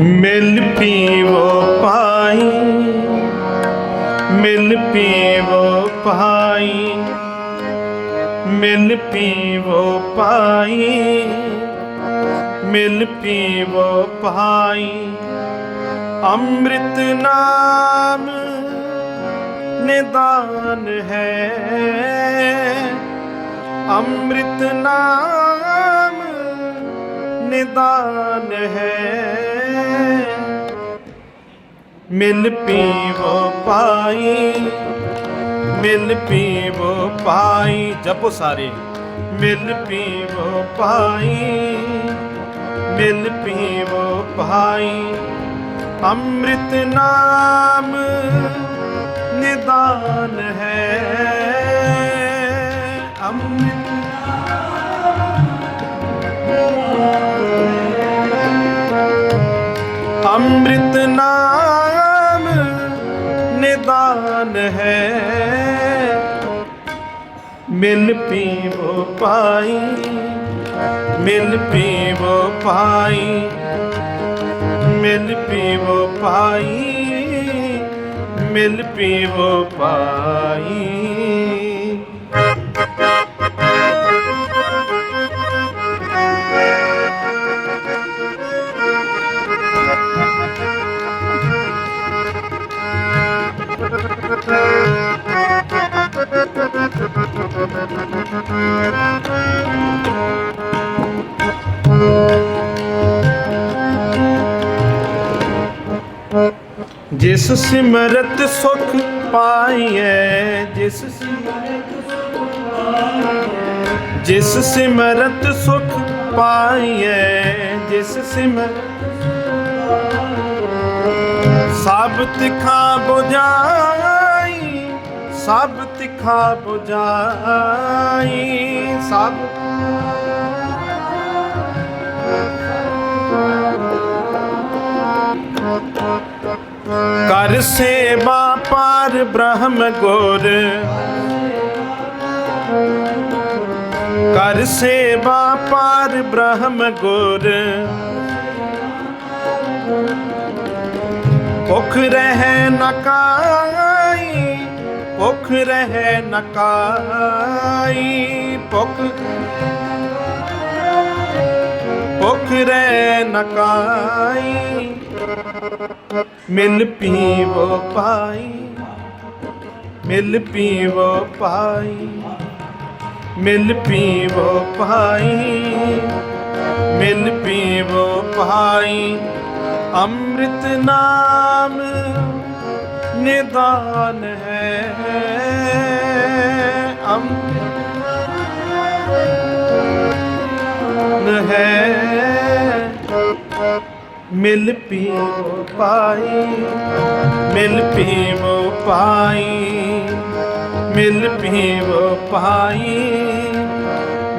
ਮਿਲ ਪੀਵੋ ਪਾਈ ਮਿਲ ਪੀਵੋ ਪਾਈ ਮਿਲ ਪੀਵੋ ਪਾਈ ਮਿਲ ਪੀਵੋ ਪਾਈ ਅੰਮ੍ਰਿਤ ਨਾਮ ਨਿਦਾਨ ਹੈ, ਅੰਮ੍ਰਿਤ ਨਾਮ ਨਿਦਾਨ ਹੈ। ਮਿਲ ਪੀਵੋ ਪਾਈ, ਮਿਲ ਪੀਵੋ ਪਾਈ, ਜਪੋ ਸਾਰੇ। ਮਿਲ ਪੀਵੋ ਪਾਈ, ਮਿਲ ਪੀਵੋ ਪਾਈ। ਅੰਮ੍ਰਿਤ ਨਾਮ ਨਿਦਾਨ ਹੈ। ਅੰਮ੍ਰਿਤ ਅੰਮ੍ਰਿਤ ਮਿਲ ਪੀਵੋ ਪਾਈ ਮਿਲ ਪੀਵੋ ਪਾਈ ਮਿਲ ਪੀਵੋ ਪਾਈ ਮਿਲ ਪੀਵੋ ਪਾਈ। ਜਿਸ ਸਿਮਰਤ ਸੁਖ ਪਾਈਐ, ਜਿਸ ਸਿਮਰਤ ਸੁਖ ਪਾਈਐ ਜਿਸ ਸਿਮਰਤ ਸੁਖ ਪਾਈਐ, ਜਿਸ ਸਿਮਰਤ ਸਭ ਤਿਖਾ 부ਜਾਈ ਸਭ ਤਿਖਾ 부ਜਾਈ ਸਭ ਕਰ ਸੇਵਾ ਪਰ ਬ੍ਰਹਮ ਗੁਰ। ਕਰ ਸੇਵਾ ਪਰ ਬ੍ਰਹਮ ਗੁਰ। ਭੁਖ ਰਹਿ ਨ ਭੁਖ ਰਹਿ ਨ ਭੁਖ ਭੁਖ ਰਹਿ ਨ ਮਿਲ ਪੀਵੋ ਪਾਈ ਮਿਲ ਪੀਵੋ ਪਾਈ ਮਿਲ ਪੀਵੋ ਪਾਈ ਮਿਲ ਪੀਵੋ ਪਾਈ ਅੰਮ੍ਰਿਤ ਨਾਮ ਨਿਦਾਨ ਹੈ। ਅੰਮ੍ਰਿਤ ਹੈ। ਮਿਲ ਪੀਵੋ ਪਾਈ ਮਿਲ ਪੀਵੋ ਪਾਈ ਮਿਲ ਪੀਵੋ ਪਾਈ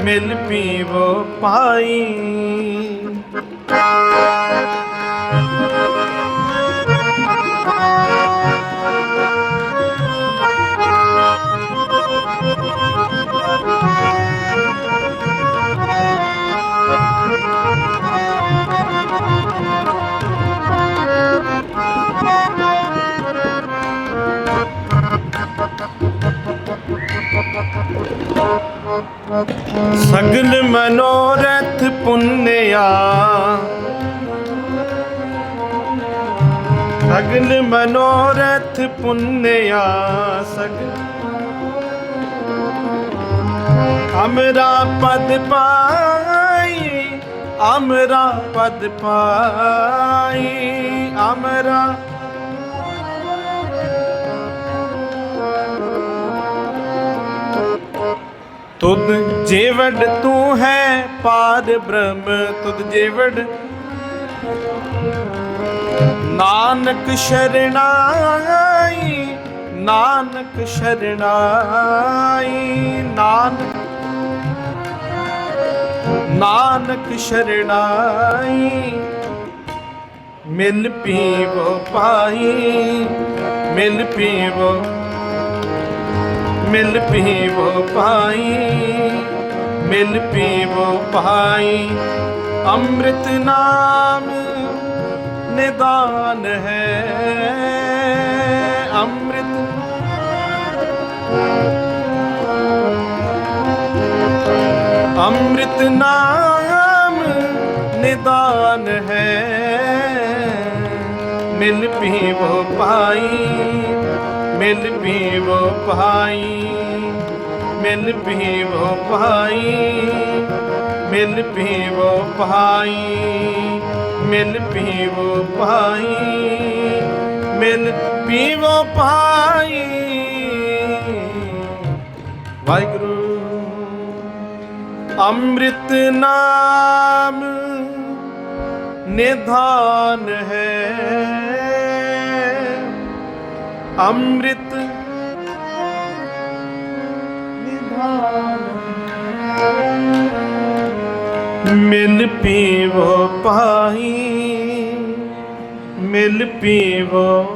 ਮਿਲ ਪੀਵੋ ਪਾਈ ਸਗਲ ਮਨੋਰਥ ਪੁੰਨਿਆ। ਸਗਲ ਮਨੋਰਥ ਪੁੰਨਿਆ ਸਗਲ ਅਮਰਾ ਪਦ ਪਾਈ ਅਮਰਾ ਪਦ ਪਾਈ ਅਮਰਾ ਤੁਧ ਜੀਵੜ ਤੂੰ ਹੈ ਪਾਰ ਬ੍ਰਹਮ, ਤੁਧ ਜੀਵੜ ਨਾਨਕ ਸ਼ਰਣਾਈ ਨਾਨਕ ਸ਼ਰਣਾਈ, ਨਾਨਕ ਨਾਨਕ ਸ਼ਰਣਾਈ। ਮਿਲ ਪੀਵੋ ਪਾਈ ਮਿਲ ਪੀਵੋ ਮਿਲ ਪੀਵੋ ਪਾਈ ਮਿਲ ਪੀਵੋ ਪਾਈ ਅੰਮ੍ਰਿਤ ਨਾਮ ਨਿਦਾਨ ਹੈ। ਅੰਮ੍ਰਿਤ ਅੰਮ੍ਰਿਤ ਨਾਮ ਨਿਦਾਨ ਹੈ। ਮਿਲ ਪੀਵੋ ਪਾਈ ਮਿਲ ਪੀਵੋ ਭਾਈ, ਮਿਲ ਪੀਵੋ ਪਾਈ ਮਿਲ ਭੀਵੋ ਭਾਈ, ਮਿਲ ਪੀਵੋ ਭਾਈ, ਮਿਲ ਪੀਵੋ ਭਾਈ। ਵਾਹਿਗੁਰੂ। ਅੰਮ੍ਰਿਤ ਨਾਮ ਨਿਧਾਨ ਹੈ। ਅੰਮ੍ਰਿਤ ਨਿਧਾਨ ਮਿਲ ਪੀਵੋ ਪਾਈ ਮਿਲ ਪੀਵੋ